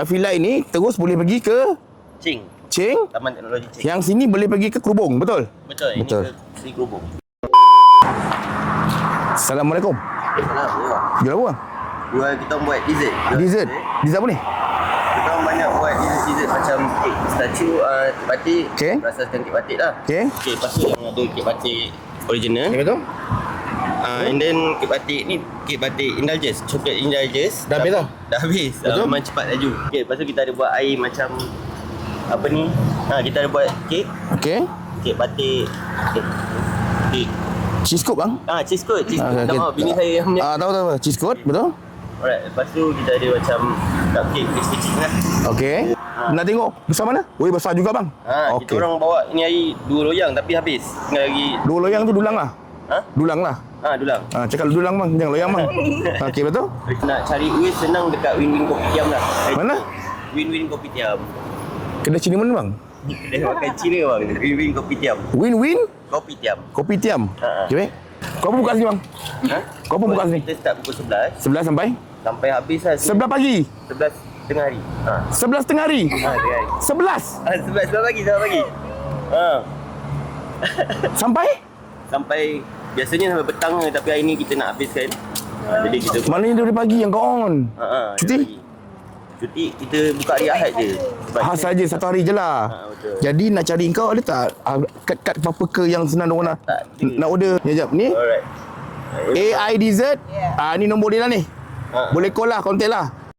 Afilai ni terus boleh pergi ke Cing. Cheng. Taman Teknologi Cing. Yang sini boleh pergi ke Kerubung, betul? Betul. Ini Betul. ke Sri Kerubung. Assalamualaikum. Salam. Ya. Jual apa? Jual kita buat dessert. Jual Dessert. Dessert apa ni? Kita banyak buat dessert-dessert macam kek statue, uh, kek batik. Okey. Berasaskan kek batik lah. Okey. Okey, lepas tu yang ada kek batik original. betul? Uh, and then kek batik ni kek batik indulgence, coklat indulgence. Dah habis dah? Dah habis. Betul? Uh, memang cepat laju. Okey, lepas tu kita ada buat air macam apa ni? Ha, kita ada buat kek, Okey. kek batik. Kek. kek. Cheese coat bang. Ah, cheese coat, cheese Ah, coat. okey. Nama bini saya yang punya. Ah, tahu tahu. tahu. Cheese coat, betul? Alright, lepas tu kita ada macam cupcake kecil-kecil lah. Okey. Nak tengok besar mana? Weh besar juga bang. Ha, Okey. kita orang bawa ni air dua loyang tapi habis. Tinggal lagi Dua loyang tu dulang lah. Ha? Dulang lah. Ha, dulang. Ah, cakap dulang bang, jangan loyang bang. Okey betul? Nak cari wis senang dekat Win-Win Kopitiam lah. Mana? Win-Win Kopitiam. Kedai Cina mana bang? Dia makan Cina bang. Win-Win Kopitiam. Win-win Kopitiam. kopi tiam. Ha, ha. Okey baik. Kau apa buka sini bang? Ha? Kau apa buka sini? Kita start pukul 11 11 sampai sampai habis lah. 11 pagi. 11 tengah hari. Ha. 11 tengah hari. Ha, tengah hari. 11 Ha, 11, 11 pagi, 11 pagi. Ha. sampai Sampai biasanya sampai petang je tapi hari ni kita nak habiskan. Ha, jadi kita Maknanya dari pagi yang kau on. Ha, ha, Cuti? Cuti kita buka hari Ahad je. Sebab Ha saja satu hari je lah. Ha, betul. Jadi nak cari kau ada tak ah, kad-kad apa-apa ke yang senang orang nak Tak ada. nak order? Ya jap ni. Alright. AI Dessert. Ah ni nombor dia lah ni. Ha. Boleh call lah, contact lah.